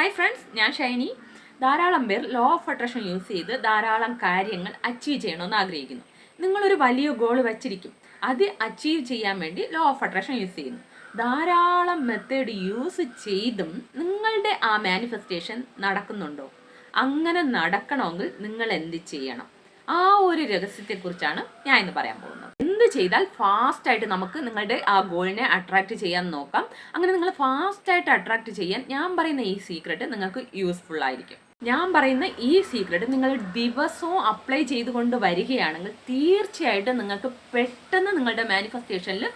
Hi friends ഞാൻ ഷൈനി. ധാരാളം പേർ ലോ ഓഫ് അട്രാക്ഷൻ യൂസ് ചെയ്ത് ധാരാളം കാര്യങ്ങൾ അച്ചീവ് ചെയ്യണമെന്ന് ആഗ്രഹിക്കുന്നു. നിങ്ങളൊരു വലിയ ഗോൾ വെച്ചിരിക്കും. അത് അച്ചീവ് ചെയ്യാൻ വേണ്ടി ലോ ഓഫ് അട്രാക്ഷൻ യൂസ് ചെയ്യുന്നു. ധാരാളം മെത്തേഡ് യൂസ് ചെയ്തും നിങ്ങളുടെ ആ മാനിഫെസ്റ്റേഷൻ നടക്കുന്നുണ്ടോ? അങ്ങനെ നടക്കണമെങ്കിൽ നിങ്ങൾ എന്ത് ചെയ്യണം? ആ ഒരു രഹസ്യത്തെക്കുറിച്ചാണ് ഞാൻ ഇന്ന് പറയാൻ പോകുന്നത്. എന്ത് ചെയ്താൽ ഫാസ്റ്റ് ആയിട്ട് നമുക്ക് നിങ്ങളുടെ ആ ഗോളിനെ അട്രാക്ട് ചെയ്യാൻ നോക്കാം. അങ്ങനെ നിങ്ങൾ ഫാസ്റ്റായിട്ട് അട്രാക്ട് ചെയ്യാൻ ഞാൻ പറയുന്ന ഈ സീക്രട്ട് നിങ്ങൾക്ക് യൂസ്ഫുൾ ആയിരിക്കും. ഞാൻ പറയുന്ന ഈ സീക്രട്ട് നിങ്ങൾ ദിവസവും അപ്ലൈ ചെയ്തുകൊണ്ട് വരികയാണെങ്കിൽ തീർച്ചയായിട്ടും നിങ്ങൾക്ക് പെട്ടെന്ന് നിങ്ങളുടെ മാനിഫെസ്റ്റേഷനിൽ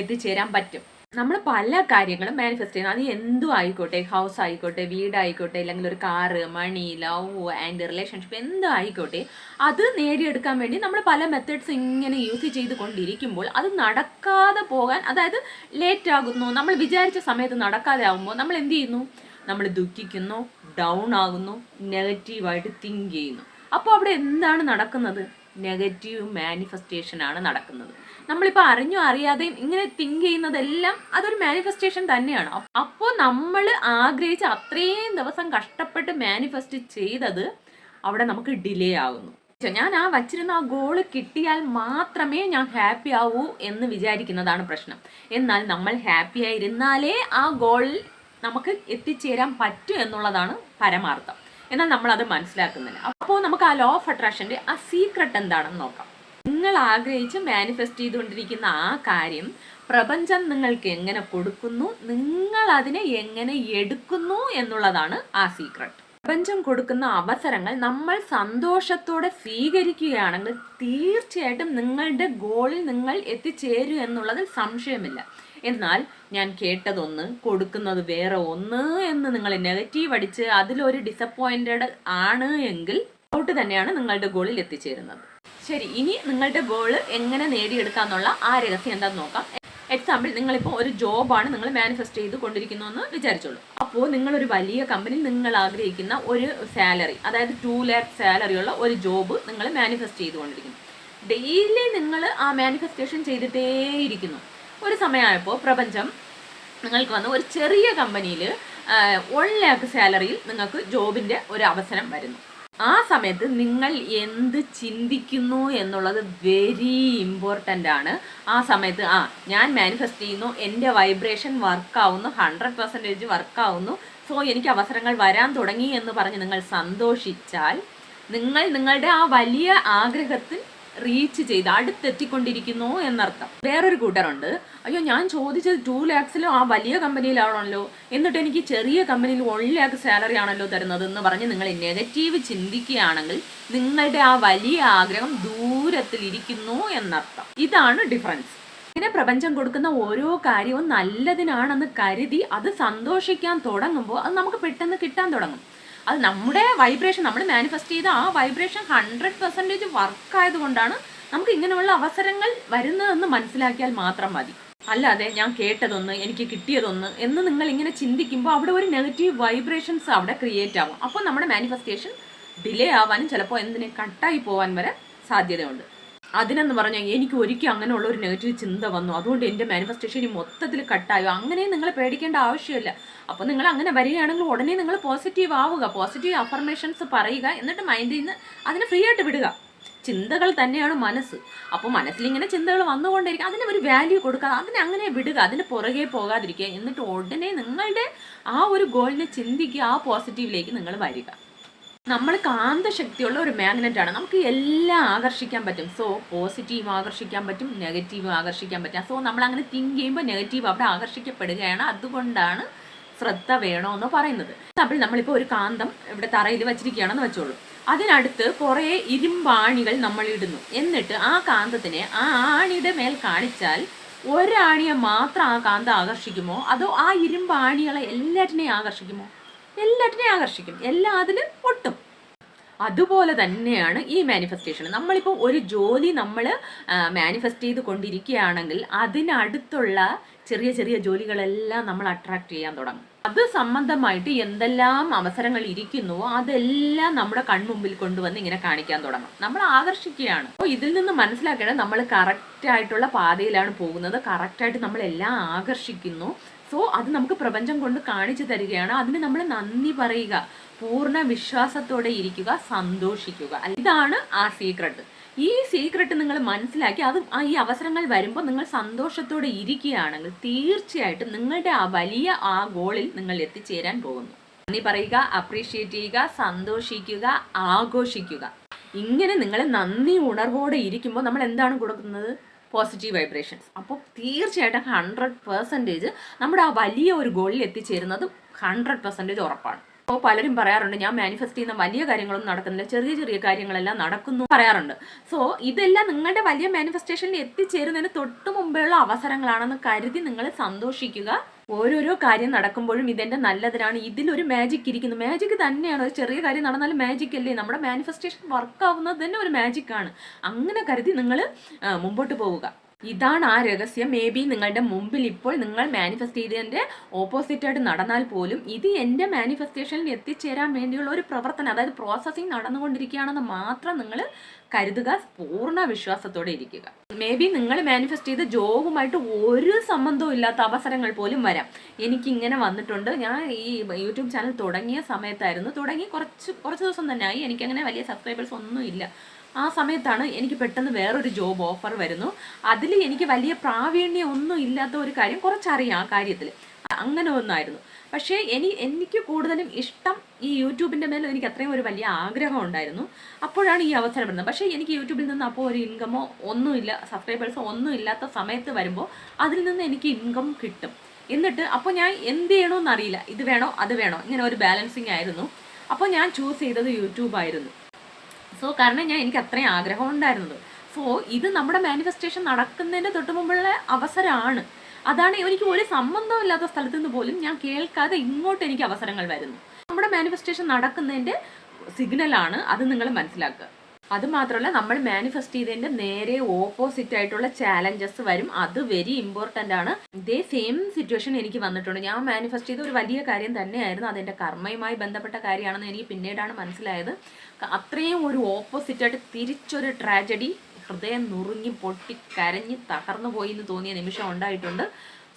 എത്തിച്ചേരാൻ പറ്റും. നമ്മൾ പല കാര്യങ്ങളും മാനിഫെസ്റ്റ് ചെയ്യുന്നത് അത് എന്തും ആയിക്കോട്ടെ ഹൗസ് ആയിക്കോട്ടെ വീടായിക്കോട്ടെ അല്ലെങ്കിൽ ഒരു car money love and relationship എന്തും ആയിക്കോട്ടെ അത് നേടിയെടുക്കാൻ വേണ്ടി നമ്മൾ പല മെത്തേഡ്സ് ഇങ്ങനെ യൂസ് ചെയ്ത് കൊണ്ടിരിക്കുമ്പോൾ അത് നടക്കാതെ പോകാൻ അതായത് ലേറ്റ് ആകുന്നു നമ്മൾ വിചാരിച്ച സമയത്ത് നടക്കാതെ ആകുമ്പോൾ നമ്മൾ എന്ത് ചെയ്യുന്നു? നമ്മൾ ദുഃഖിക്കുന്നു ഡൗൺ ആകുന്നു നെഗറ്റീവായിട്ട് തിങ്ക് ചെയ്യുന്നു. അപ്പോൾ അവിടെ എന്താണ് നടക്കുന്നത്? നെഗറ്റീവ് മാനിഫെസ്റ്റേഷൻ ആണ് നടക്കുന്നത്. നമ്മളിപ്പോൾ അറിഞ്ഞോ അറിയാതെയും ഇങ്ങനെ തിങ്ക് ചെയ്യുന്നതെല്ലാം അതൊരു മാനിഫെസ്റ്റേഷൻ തന്നെയാണ്. അപ്പോൾ നമ്മൾ ആഗ്രഹിച്ച അത്രയും ദിവസം കഷ്ടപ്പെട്ട് മാനിഫെസ്റ്റ് ചെയ്തത് അവിടെ നമുക്ക് ഡിലേ ആകുന്നു ഞാൻ ആ വച്ചിരുന്ന ആ ഗോൾ കിട്ടിയാൽ മാത്രമേ ഞാൻ ഹാപ്പി ആവൂ എന്ന് വിചാരിക്കുന്നതാണ് പ്രശ്നം. എന്നാൽ നമ്മൾ ഹാപ്പി ആയിരുന്നാലേ ആ ഗോളിൽ നമുക്ക് എത്തിച്ചേരാൻ പറ്റൂ എന്നുള്ളതാണ് പരമാർത്ഥം. എന്നാൽ നമ്മൾ അത് മനസ്സിലാക്കുന്നില്ല. അപ്പോൾ നമുക്ക് ആ ലോ ഓഫ് അട്രാക്ഷന്റെ ആ സീക്രട്ട് എന്താണെന്ന് നോക്കാം. നിങ്ങൾ ആഗ്രഹിച്ച് മാനിഫെസ്റ്റ് ചെയ്തുകൊണ്ടിരിക്കുന്ന ആ കാര്യം പ്രപഞ്ചം നിങ്ങൾക്ക് എങ്ങനെ കൊടുക്കുന്നു നിങ്ങൾ അതിനെ എങ്ങനെ എടുക്കുന്നു എന്നുള്ളതാണ് ആ സീക്രട്ട് പ്രപഞ്ചം കൊടുക്കുന്ന അവസരങ്ങൾ നമ്മൾ സന്തോഷത്തോടെ സ്വീകരിക്കുകയാണെങ്കിൽ തീർച്ചയായിട്ടും നിങ്ങളുടെ ഗോളിൽ നിങ്ങൾ എത്തിച്ചേരൂ എന്നുള്ളതിൽ സംശയമില്ല. എന്നാൽ ഞാൻ കേട്ടതൊന്ന് കൊടുക്കുന്നത് വേറെ ഒന്ന് എന്ന് നിങ്ങൾ നെഗറ്റീവ് അടിച്ച് അതിലൊരു ഡിസപ്പോയിന്റഡ് ആണ് എങ്കിൽ ഔട്ട് തന്നെയാണ് നിങ്ങളുടെ ഗോളിൽ എത്തിച്ചേരുന്നത്. ശരി ഇനി നിങ്ങളുടെ ഗോൾ എങ്ങനെ നേടിയെടുക്കാന്നുള്ള ആ രഹസ്യം എന്താണെന്ന് നോക്കാം. എക്സാമ്പിൾ നിങ്ങളിപ്പോൾ ഒരു ജോബാണ് നിങ്ങൾ മാനിഫെസ്റ്റ് ചെയ്ത് കൊണ്ടിരിക്കുന്നു എന്ന് വിചാരിച്ചോളൂ. അപ്പോൾ നിങ്ങളൊരു വലിയ കമ്പനിയിൽ നിങ്ങൾ ആഗ്രഹിക്കുന്ന ഒരു സാലറി അതായത് ടു ലാക്ക് സാലറി ഉള്ള ഒരു ജോബ് നിങ്ങൾ മാനിഫെസ്റ്റ് ചെയ്തുകൊണ്ടിരിക്കുന്നു ഡെയിലി നിങ്ങൾ ആ മാനിഫെസ്റ്റേഷൻ ചെയ്തിട്ടേയിരിക്കുന്നു. ഒരു സമയമായപ്പോൾ പ്രപഞ്ചം നിങ്ങൾക്ക് വന്ന് ഒരു ചെറിയ കമ്പനിയിൽ വൺ ലാക്ക് സാലറിയിൽ നിങ്ങൾക്ക് ജോബിന്റെ ഒരു അവസരം വരുന്നു. ആ സമയത്ത് നിങ്ങൾ എന്ത് ചിന്തിക്കുന്നു എന്നുള്ളത് വെരി ഇമ്പോർട്ടന്റ് ആണ്. ആ സമയത്ത് ആ ഞാൻ മാനിഫെസ്റ്റ് ചെയ്യുന്നു എന്റെ വൈബ്രേഷൻ വർക്കാവുന്നു ഹൺഡ്രഡ് പെർസെന്റേജ് വർക്കാവുന്നു സോ എനിക്ക് അവസരങ്ങൾ വരാൻ തുടങ്ങി എന്ന് പറഞ്ഞ് നിങ്ങൾ സന്തോഷിച്ചാൽ നിങ്ങൾ നിങ്ങളുടെ ആ വലിയ ആഗ്രഹത്തിൽ റീച്ച് ചെയ്ത് അടുത്തെത്തിക്കൊണ്ടിരിക്കുന്നു എന്നർത്ഥം. വേറൊരു കൂട്ടരുണ്ട്. അയ്യോ ഞാൻ ചോദിച്ചത് ടു ലാക്സിലും ആ വലിയ കമ്പനിയിലാണല്ലോ. എന്നിട്ട് എനിക്ക് ചെറിയ കമ്പനിയിൽ വൺ ലാക്ക് സാലറി ആണല്ലോ തരുന്നത് എന്ന് പറഞ്ഞ് നിങ്ങൾ നെഗറ്റീവ് ചിന്തിക്കുകയാണെങ്കിൽ നിങ്ങളുടെ ആ വലിയ ആഗ്രഹം ദൂരത്തിലിരിക്കുന്നു എന്നർത്ഥം. ഇതാണ് ഡിഫറൻസ് ഇങ്ങനെ പ്രപഞ്ചം കൊടുക്കുന്ന ഓരോ കാര്യവും നല്ലതിനാണെന്ന് കരുതി അത് സന്തോഷിക്കാൻ തുടങ്ങുമ്പോൾ അത് നമുക്ക് പെട്ടെന്ന് കിട്ടാൻ തുടങ്ങും. അത് നമ്മുടെ വൈബ്രേഷൻ നമ്മൾ മാനിഫെസ്റ്റ് ചെയ്ത ആ വൈബ്രേഷൻ ഹൺഡ്രഡ് പെർസെന്റേജ് വർക്ക് ആയതുകൊണ്ടാണ് നമുക്ക് ഇങ്ങനെയുള്ള അവസരങ്ങൾ വരുന്നതെന്ന് മനസ്സിലാക്കിയാൽ മാത്രം മതി. അല്ലാതെ ഞാൻ കേട്ടതൊന്ന് എനിക്ക് കിട്ടിയതൊന്ന് എന്ന് നിങ്ങൾ ഇങ്ങനെ ചിന്തിക്കുമ്പോൾ അവിടെ ഒരു നെഗറ്റീവ് വൈബ്രേഷൻസ് അവിടെ ക്രിയേറ്റ് ആവും. അപ്പോൾ നമ്മുടെ മാനിഫെസ്റ്റേഷൻ ഡിലേ ആവാനും ചിലപ്പോൾ എന്തിനെ കട്ടായി പോകാൻ വരെ സാധ്യതയുണ്ട്. അതിനെന്ന് പറഞ്ഞാൽ എനിക്ക് ഒരിക്കലും അങ്ങനെയുള്ള ഒരു നെഗറ്റീവ് ചിന്ത വന്നു. അതുകൊണ്ട് എന്റെ മാനിഫെസ്റ്റേഷൻ മൊത്തത്തിൽ കട്ടായോ അങ്ങനെ നിങ്ങൾ പേടിക്കേണ്ട ആവശ്യമില്ല. അപ്പോൾ നിങ്ങൾ അങ്ങനെ വരികയാണെങ്കിൽ ഉടനെ നിങ്ങൾ പോസിറ്റീവ് ആവുക. പോസിറ്റീവ് അഫർമേഷൻസ് പറയുക. എന്നിട്ട് മൈൻഡിൽ നിന്ന് അതിനെ ഫ്രീ ആയിട്ട് വിടുക. ചിന്തകൾ തന്നെയാണ് മനസ്സ്. അപ്പോൾ മനസ്സിലിങ്ങനെ ചിന്തകൾ വന്നുകൊണ്ടിരിക്കുക. അതിന് ഒരു വാല്യൂ കൊടുക്കുക. അതിനെ അങ്ങനെ വിടുക. അതിന് പുറകെ പോകാതിരിക്കുക. എന്നിട്ട് ഉടനെ നിങ്ങളുടെ ആ ഒരു ഗോളിനെ ചിന്തിക്കുക. ആ പോസിറ്റീവിലേക്ക് നിങ്ങൾ വരിക. നമ്മൾ കാന്തശക്തിയുള്ള ഒരു മാഗ്നറ്റ് ആണ്. നമുക്ക് എല്ലാം ആകർഷിക്കാൻ പറ്റും. സോ പോസിറ്റീവ് ആകർഷിക്കാൻ പറ്റും നെഗറ്റീവ് ആകർഷിക്കാൻ പറ്റും. സോ നമ്മൾ അങ്ങനെ തിങ്ക് ചെയ്യുമ്പോൾ നെഗറ്റീവ് അവിടെ ആകർഷിക്കപ്പെടുകയാണ്. അതുകൊണ്ടാണ് ശ്രദ്ധ വേണമെന്ന് പറയുന്നത്. അപ്പോൾ നമ്മളിപ്പോൾ ഒരു കാന്തം ഇവിടെ തറയിൽ വെച്ചിരിക്കുകയാണെന്ന് വെച്ചോളൂ. അതിനടുത്ത് കുറേ ഇരുമ്പാണികൾ നമ്മൾ ഇടുന്നു എന്നിട്ട് ആ കാന്തത്തിനെ ആ ആണിയുടെ മേൽ കാണിച്ചാൽ ഒരാണിയെ മാത്രം ആ കാന്തം ആകർഷിക്കുമോ? അതോ ആ ഇരുമ്പാണികളെ എല്ലാറ്റിനെയും ആകർഷിക്കുമോ? എല്ലാറ്റിനെയും ആകർഷിക്കും. എല്ലാ അതിലും ഒട്ടും. അതുപോലെ തന്നെയാണ് ഈ മാനിഫെസ്റ്റേഷൻ നമ്മളിപ്പോൾ ഒരു ജോലി നമ്മൾ മാനിഫെസ്റ്റ് ചെയ്ത് കൊണ്ടിരിക്കുകയാണെങ്കിൽ അതിനടുത്തുള്ള ചെറിയ ചെറിയ ജോലികളെല്ലാം നമ്മൾ അട്രാക്ട് ചെയ്യാൻ തുടങ്ങും. അത് സംബന്ധമായിട്ട് എന്തെല്ലാം അവസരങ്ങൾ ഇരിക്കുന്നുവോ അതെല്ലാം നമ്മുടെ കൺമുമ്പിൽ കൊണ്ടുവന്ന് ഇങ്ങനെ കാണിക്കാൻ തുടങ്ങും. നമ്മൾ ആകർഷിക്കുകയാണ്. അപ്പോൾ ഇതിൽ നിന്ന് മനസ്സിലാക്കേണ്ടത് നമ്മൾ കറക്റ്റായിട്ടുള്ള പാതയിലാണ് പോകുന്നത്. കറക്റ്റായിട്ട് നമ്മൾ എല്ലാം ആകർഷിക്കുന്നു. സോ അത് നമുക്ക് പ്രപഞ്ചം കൊണ്ട് കാണിച്ചു തരികയാണ്. അതിന് നമ്മൾ നന്ദി പറയുക. പൂർണ വിശ്വാസത്തോടെ ഇരിക്കുക സന്തോഷിക്കുക. ഇതാണ് ആ സീക്രട്ട് ഈ സീക്രട്ട് നിങ്ങൾ മനസ്സിലാക്കി അത് ഈ അവസരങ്ങൾ വരുമ്പോൾ നിങ്ങൾ സന്തോഷത്തോടെ ഇരിക്കുകയാണെങ്കിൽ തീർച്ചയായിട്ടും നിങ്ങളുടെ ആ വലിയ ആ ഗോളിൽ നിങ്ങൾ എത്തിച്ചേരാൻ പോകുന്നു. നന്ദി പറയുക അപ്രീഷിയേറ്റ് ചെയ്യുക സന്തോഷിക്കുക ആഘോഷിക്കുക. ഇങ്ങനെ നിങ്ങൾ നന്ദി ഉണർവോടെ ഇരിക്കുമ്പോൾ നമ്മൾ എന്താണ് കൊടുക്കുന്നത്? പോസിറ്റീവ് വൈബ്രേഷൻസ് അപ്പോൾ തീർച്ചയായിട്ടും ഹൺഡ്രഡ് പെർസെന്റേജ് നമ്മുടെ ആ വലിയ ഒരു ഗോളിൽ എത്തിച്ചേരുന്നത് ഹൺഡ്രഡ് പെർസെന്റേജ് ഉറപ്പാണ്. അപ്പോൾ പലരും പറയാറുണ്ട് ഞാൻ മാനിഫെസ്റ്റ് ചെയ്യുന്ന വലിയ കാര്യങ്ങളൊന്നും നടക്കുന്നില്ല. ചെറിയ ചെറിയ കാര്യങ്ങളെല്ലാം നടക്കുന്നു പറയാറുണ്ട്. സോ ഇതെല്ലാം നിങ്ങളുടെ വലിയ മാനിഫെസ്റ്റേഷനിൽ എത്തിച്ചേരുന്നതിന് തൊട്ട് മുമ്പേയുള്ള അവസരങ്ങളാണെന്ന് കരുതി നിങ്ങൾ സന്തോഷിക്കുക ഓരോരോ കാര്യം നടക്കുമ്പോഴും ഇതെന്റെ നല്ലതിനാണ്. ഇതിലൊരു മാജിക് ഇരിക്കുന്നു. മാജിക് തന്നെയാണ്. ഒരു ചെറിയ കാര്യം നടന്നാലും മാജിക് അല്ലേ? നമ്മുടെ മാനിഫെസ്റ്റേഷൻ വർക്ക് ആവുന്നത് തന്നെ ഒരു മാജിക് ആണ്. അങ്ങനെ കരുതി നിങ്ങൾ മുമ്പോട്ട് പോവുക. ഇതാണ് ആ രഹസ്യം. മേ ബി നിങ്ങളുടെ മുമ്പിൽ ഇപ്പോൾ നിങ്ങൾ മാനിഫെസ്റ്റ് ചെയ്തതിന്റെ ഓപ്പോസിറ്റായിട്ട് നടന്നാൽ പോലും ഇത് എന്റെ മാനിഫെസ്റ്റേഷനിൽ എത്തിച്ചേരാൻ വേണ്ടിയുള്ള ഒരു പ്രവർത്തനം അതായത് പ്രോസസ്സിങ് നടന്നുകൊണ്ടിരിക്കുകയാണെന്ന് മാത്രം നിങ്ങൾ കരുതുക പൂർണ വിശ്വാസത്തോടെ ഇരിക്കുക. മേ ബി നിങ്ങൾ മാനിഫെസ്റ്റ് ചെയ്ത ജോബുമായിട്ട് ഒരു സംബന്ധവും ഇല്ലാത്ത അവസരങ്ങൾ പോലും വരാം. എനിക്ക് ഇങ്ങനെ വന്നിട്ടുണ്ട്. ഞാൻ ഈ യൂട്യൂബ് ചാനൽ തുടങ്ങിയ സമയത്തായിരുന്നു. തുടങ്ങി കുറച്ച് കുറച്ച് ദിവസം തന്നെ ആയി എനിക്കങ്ങനെ വലിയ സബ്സ്ക്രൈബേഴ്സ് ഒന്നും ഇല്ല ആ സമയത്താണ് എനിക്ക് പെട്ടെന്ന് വേറൊരു ജോബ് ഓഫർ വരുന്നു. അതിൽ എനിക്ക് വലിയ പ്രാവീണ്യം ഒന്നും ഇല്ലാത്ത ഒരു കാര്യം കുറച്ചറിയാം ആ കാര്യത്തിൽ അങ്ങനെ ഒന്നായിരുന്നു. പക്ഷേ എനി എനിക്ക് കൂടുതലും ഇഷ്ടം ഈ യൂട്യൂബിന്റെ മേലെ എനിക്ക് അത്രയും ഒരു വലിയ ആഗ്രഹം ഉണ്ടായിരുന്നു. അപ്പോഴാണ് ഈ അവസരം വരുന്നത്. പക്ഷേ എനിക്ക് യൂട്യൂബിൽ നിന്ന് അപ്പോൾ ഒരു ഇൻകമോ ഒന്നുമില്ല സബ്സ്ക്രൈബേഴ്സോ ഒന്നും ഇല്ലാത്ത സമയത്ത് വരുമ്പോൾ അതിൽ നിന്ന് എനിക്ക് ഇൻകം കിട്ടും. എന്നിട്ട് അപ്പോൾ ഞാൻ എന്ത് ചെയ്യണമെന്ന് അറിയില്ല. ഇത് വേണോ അത് വേണോ. ഇങ്ങനെ ഒരു ബാലൻസിങ് ആയിരുന്നു. അപ്പോൾ ഞാൻ ചൂസ് ചെയ്തത് യൂട്യൂബ് ആയിരുന്നു. സോ കാരണം ഞാൻ എനിക്ക് അത്രയും ആഗ്രഹം ഉണ്ടായിരുന്നത് സോ ഇത് നമ്മുടെ മാനിഫെസ്റ്റേഷൻ നടക്കുന്നതിന്റെ തൊട്ട് മുമ്പുള്ള അവസരമാണ്. അതാണ് എനിക്ക് ഒരു സംബന്ധമില്ലാത്ത സ്ഥലത്ത് നിന്ന് പോലും ഞാൻ കേൾക്കാതെ ഇങ്ങോട്ട് എനിക്ക് അവസരങ്ങൾ വരുന്നു. നമ്മുടെ മാനിഫെസ്റ്റേഷൻ നടക്കുന്നതിന്റെ സിഗ്നലാണ് അത് നിങ്ങൾ മനസ്സിലാക്കുക. അത് മാത്രമല്ല നമ്മൾ മാനിഫെസ്റ്റ് ചെയ്തതിന്റെ നേരെ ഓപ്പോസിറ്റ് ആയിട്ടുള്ള ചാലഞ്ചസ് വരും. അത് വെരി ഇമ്പോർട്ടന്റ് ആണ്. ഇതേ സെയിം സിറ്റുവേഷൻ എനിക്ക് വന്നിട്ടുണ്ട്. ഞാൻ മാനിഫെസ്റ്റ് ചെയ്ത ഒരു വലിയ കാര്യം തന്നെയായിരുന്നു. അതെന്റെ കർമ്മയുമായി ബന്ധപ്പെട്ട കാര്യമാണെന്ന് എനിക്ക് പിന്നീടാണ് മനസ്സിലായത്. അത്രയും ഒരു ഓപ്പോസിറ്റ് ആയിട്ട് തിരിച്ചൊരു ട്രാജഡി ഹൃദയം നുറുങ്ങി പൊട്ടി കരഞ്ഞ് തകർന്നു പോയി എന്ന് തോന്നിയ നിമിഷം ഉണ്ടായിട്ടുണ്ട്.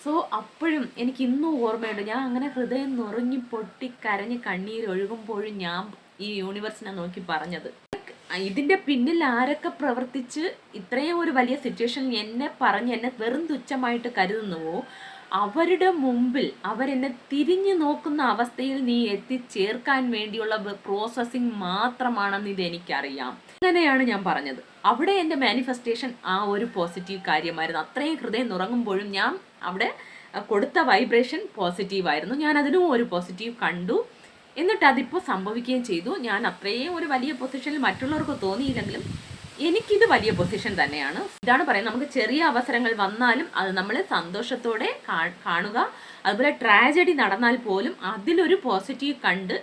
സോ അപ്പോഴും എനിക്ക് ഇന്നും ഓർമ്മയുണ്ട്. ഞാൻ അങ്ങനെ ഹൃദയം നുറുങ്ങി പൊട്ടി കരഞ്ഞ് കണ്ണീരൊഴുകുമ്പോഴും ഞാൻ ഈ യൂണിവേഴ്സിനെ നോക്കി പറഞ്ഞത്. ഇതിന്റെ പിന്നിൽ ആരൊക്കെ പ്രവർത്തിച്ച് ഇത്രയും ഒരു വലിയ സിറ്റുവേഷൻ എന്നെ പറഞ്ഞ് എന്നെ വെറും തുച്ഛമായിട്ട് കരുതുന്നുവോ? അവരുടെ മുമ്പിൽ അവരെന്നെ തിരിഞ്ഞു നോക്കുന്ന അവസ്ഥയിൽ നീ എത്തിച്ചേർക്കാൻ വേണ്ടിയുള്ള പ്രോസസ്സിങ് മാത്രമാണെന്ന് ഇത് എനിക്കറിയാം അങ്ങനെയാണ് ഞാൻ പറഞ്ഞത്. അവിടെ എന്റെ മാനിഫെസ്റ്റേഷൻ ആ ഒരു പോസിറ്റീവ് കാര്യമായിരുന്നു. അത്രയും ഹൃദയം ഉറങ്ങുമ്പോഴും ഞാൻ അവിടെ കൊടുത്ത വൈബ്രേഷൻ പോസിറ്റീവായിരുന്നു ഞാൻ അതിനും ഒരു പോസിറ്റീവ് കണ്ടു. എന്നിട്ട് അതിപ്പോൾ സംഭവിക്കുകയും ചെയ്തു. ഞാൻ അത്രയും ഒരു വലിയ പൊസിഷനിൽ മറ്റുള്ളവർക്ക് തോന്നിയില്ലെങ്കിലും എനിക്കിത് വലിയ പൊസിഷൻ തന്നെയാണ്. ഇതാണ് പറയുന്നത്. നമുക്ക് ചെറിയ അവസരങ്ങൾ വന്നാലും അത് നമ്മൾ സന്തോഷത്തോടെ കാണുക. അതുപോലെ ട്രാജഡി നടന്നാൽ പോലും അതിലൊരു പോസിറ്റീവ് കണ്ട്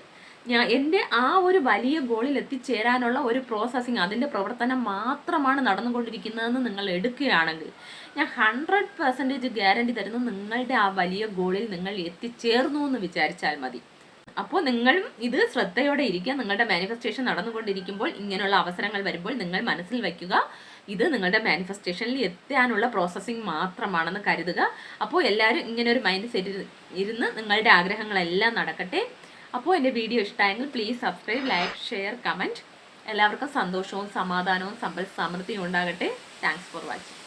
ഞാൻ എന്റെ ആ ഒരു വലിയ ഗോളിൽ എത്തിച്ചേരാനുള്ള ഒരു പ്രോസസ്സിങ് അതിന്റെ പ്രവർത്തനം മാത്രമാണ് നടന്നുകൊണ്ടിരിക്കുന്നതെന്ന് നിങ്ങൾ എടുക്കുകയാണെങ്കിൽ ഞാൻ ഹൺഡ്രഡ് പെർസെന്റേജ് ഗ്യാരണ്ടി തരുന്നു നിങ്ങളുടെ ആ വലിയ ഗോളിൽ നിങ്ങൾ എത്തിച്ചേർന്നു എന്ന് വിചാരിച്ചാൽ മതി. അപ്പോൾ നിങ്ങളും ഇത് ശ്രദ്ധയോടെ ഇരിക്കുക. നിങ്ങളുടെ മാനിഫെസ്റ്റേഷൻ നടന്നുകൊണ്ടിരിക്കുമ്പോൾ ഇങ്ങനെയുള്ള അവസരങ്ങൾ വരുമ്പോൾ നിങ്ങൾ മനസ്സിൽ വയ്ക്കുക. ഇത് നിങ്ങളുടെ മാനിഫെസ്റ്റേഷനിൽ എത്താനുള്ള പ്രോസസ്സിങ് മാത്രമാണെന്ന് കരുതുക. അപ്പോൾ എല്ലാവരും ഇങ്ങനെ ഒരു മൈൻഡ് സെറ്റ് ഇരുന്ന് നിങ്ങളുടെ ആഗ്രഹങ്ങളെല്ലാം നടക്കട്ടെ. അപ്പോൾ എന്റെ വീഡിയോ ഇഷ്ടമായെങ്കിൽ please subscribe like share comment എല്ലാവർക്കും സന്തോഷവും സമാധാനവും സമ്പൽ സമൃദ്ധിയും ഉണ്ടാകട്ടെ. Thanks for watching